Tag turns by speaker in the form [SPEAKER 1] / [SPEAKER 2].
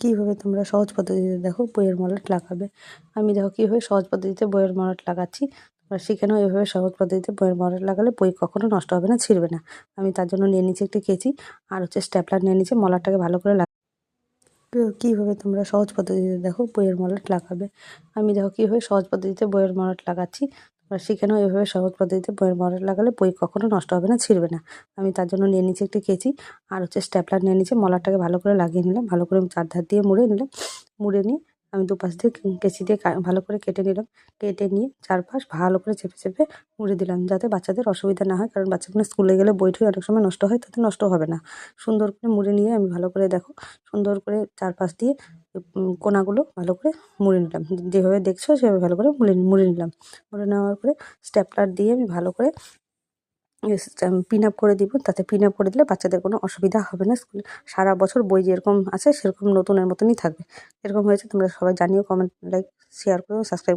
[SPEAKER 1] কীভাবে তোমরা সহজ পদ্ধতিতে দেখো বইয়ের মলাট লাগাবে। আমি দেখো কীভাবে সহজ পদ্ধতিতে বইয়ের মলাট লাগাচ্ছি। তোমরা শিখে নাও এভাবে সহজ পদ্ধতিতে বইয়ের মলাট লাগালে বই কখনো নষ্ট হবে না, ছিঁড়বে না। আমি তার জন্য নিয়ে নিচ্ছি একটি কেচি আর হচ্ছে স্ট্যাপলার নিয়ে নিচ্ছি মলাটটাকে ভালো করে লাগা কীভাবে তোমরা সহজ পদ্ধতিতে দেখো বইয়ের মলাট লাগাবে। আমি দেখো কীভাবে সহজ পদ্ধতিতে বইয়ের মলাট লাগাচ্ছি। তোমরা সেখানেও এভাবে সহজ পদ্ধতিতে বইয়ের মডেল লাগালে বই কখনও নষ্ট হবে না, ছিঁড়বে না। আমি তার জন্য নিয়ে নিচ্ছি একটি কেচি আর হচ্ছে স্ট্যাপলার নিয়ে নিচ্ছি মলারটাকে ভালো করে লাগিয়ে নিলাম, ভালো করে চার ধার দিয়ে মুড়ে নিলাম। মুড়ে নিয়ে আমি দুপাশ দিয়ে কেঁচি দিয়ে ভালো করে কেটে নিলাম। কেটে নিয়ে চারপাশ ভালো করে চেপে চেপে মুড়ে দিলাম যাতে বাচ্চাদের অসুবিধা না হয়। কারণ বাচ্চাগুলো স্কুলে গেলে বই ঠই অনেক সময় নষ্ট হয়, তাতে নষ্ট হবে না। সুন্দর করে মুড়ে নিয়ে আমি ভালো করে দেখো, সুন্দর করে চারপাশ দিয়ে কোনাগুলো ভালো করে মুড়ে নিলাম। যেভাবে দেখছ সেভাবে ভালো করে মুড়ে মুড়ে নিলাম। মুড়ে নেওয়ার পরে স্ট্যাপলার দিয়ে আমি ভালো করে পিন আপ করে দিব। তাতে পিন আপ করে দিলে বাচ্চাদের কোনো অসুবিধা হবে না স্কুলে। সারা বছর বই যেরকম আছে, সেরকম নতুনের মতনই থাকবে। এরকম হয়েছে, তোমরা সবাই জানিও কমেন্ট লাইক শেয়ার করো সাবস্ক্রাইব